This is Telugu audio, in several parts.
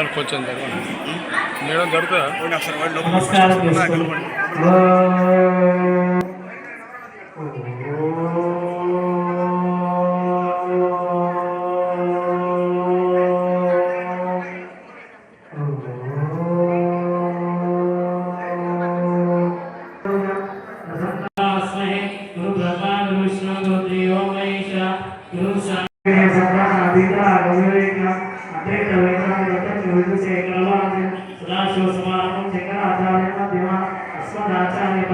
మేడం కొంచెం మేడం జరుగుతుందా?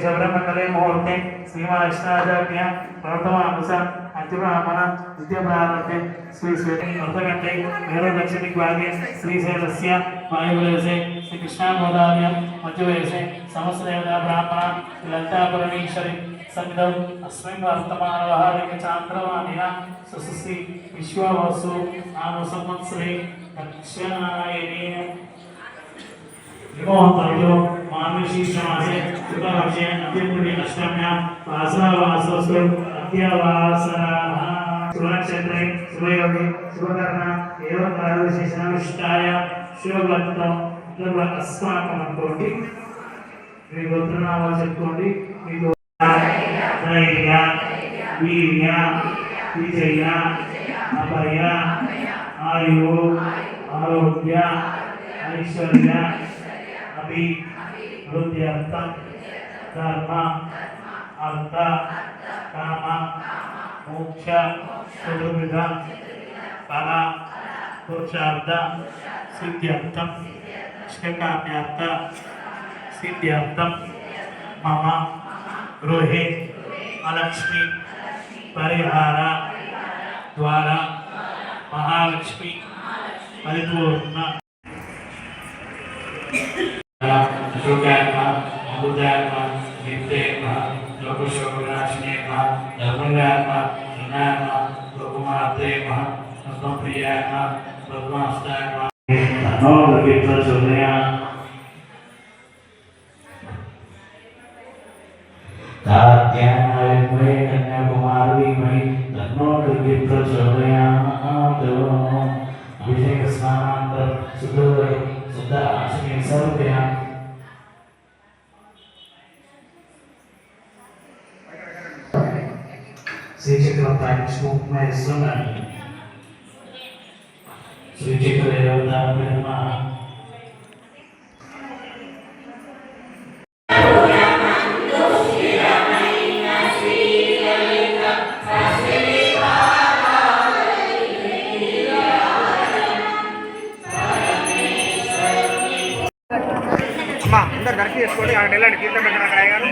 శబరమండలే ముహూర్తే శ్రీమాష్టాచార్య ప్రథమాంశ అంతిమన ద్వితీయ ప్రారంభే శ్రీ శ్రీ వ్రతకంటే మేరో దక్షిణ భాగే శ్రీశైలస్య వాయువులేసే శ్రీ కృష్ణాగోదార్య మధ్యవేసే సమస్తదేవతా బ్రాహ్మణ లలితా పరమేశ్వరి సంగం అస్మిన్ వర్తమానవహారిక చాంద్రమానిన సుశ్రీ విశ్వవసు మానుషీషమాసే శుభవర్షే అత్యంపురి అష్టమ్యాం వాసవాసోస్తు అత్యవాసరాः శుభనక్షత్రే శుభయోగి శుభకర్ణ ఏవం విశేషణవిష్టాయ శుభత్వం అస్మాకం అనుకోండి మీ గోత్రనామాలు చెప్పుకోండి మీకు ధైర్య వీర్య విజయ అభయ ఆయు ఆరోగ్య ఐశ్వర్య अभी हृदयात्ता धर्म अर्थ काम मोक्ष चतुर्विध फल पुरुषार्थ सिद्ध्यर्थम श्रीकाम्यार्थ सिद्ध्यर्थम मम गृहे अलक्ष्मी परिहार द्वारा महालक्ष्मी परिपूर्ण लोकात्मा अबुद्धात्मा नित्यात्मा लोकशोकनाशिनेत्मा धर्मंगात्मा धनात्मा लोकमात्रेत्मा पद्मप्रियात्मा पद्मास्तात्मा धनो శ్రీచక్ర ప్రాణిష్మేశ్వర శ్రీచక్ర దేవత బ్రహ్మ అమ్మా అందరు దర్శనం చేసుకోండి. అక్కడ వెళ్ళండి కీర్తన పెట్టిన అక్కడ అయ్యారు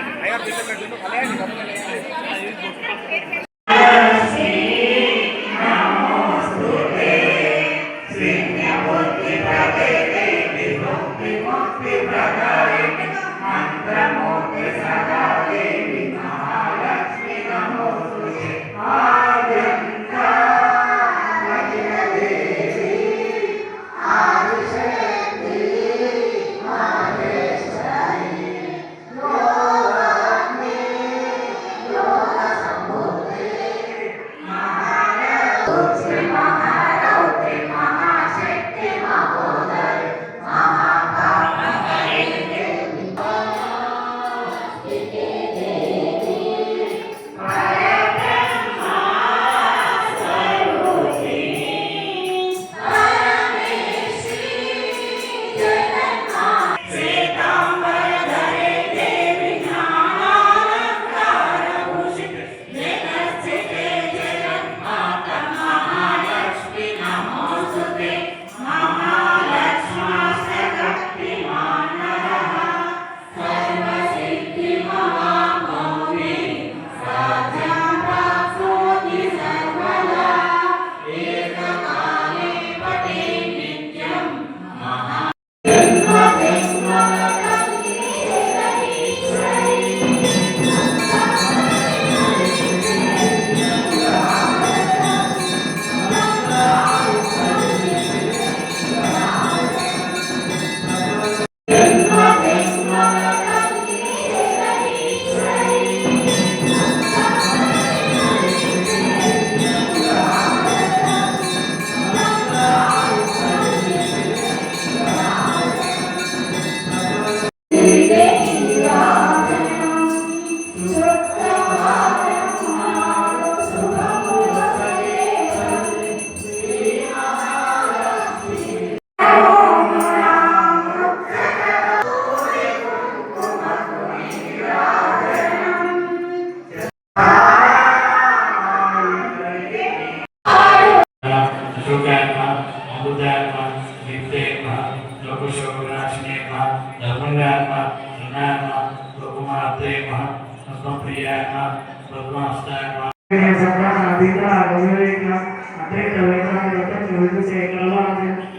दिव्येमा लोकशोकनाशिनेमा धर्मण्यामा धर्म्यामा लोकमातेमा पद्मप्रियामा पद्मास्तायमा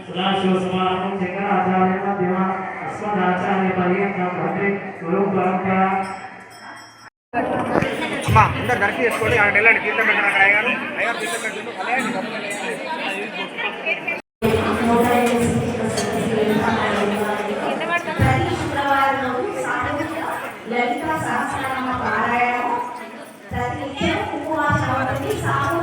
सदाशिवसमानं शङ्कराचार्यं दिवा अस्मदाचार्यपर्यन्तं भवति गुरु परम्परा। అమ్మ అందరు దర్శనం చేసుకోండి. ఆయన నిలబడి తీర్థం పెట్టడం అయ్యారు. అయ్యారు తీర్థం పెట్టడం ที่สาม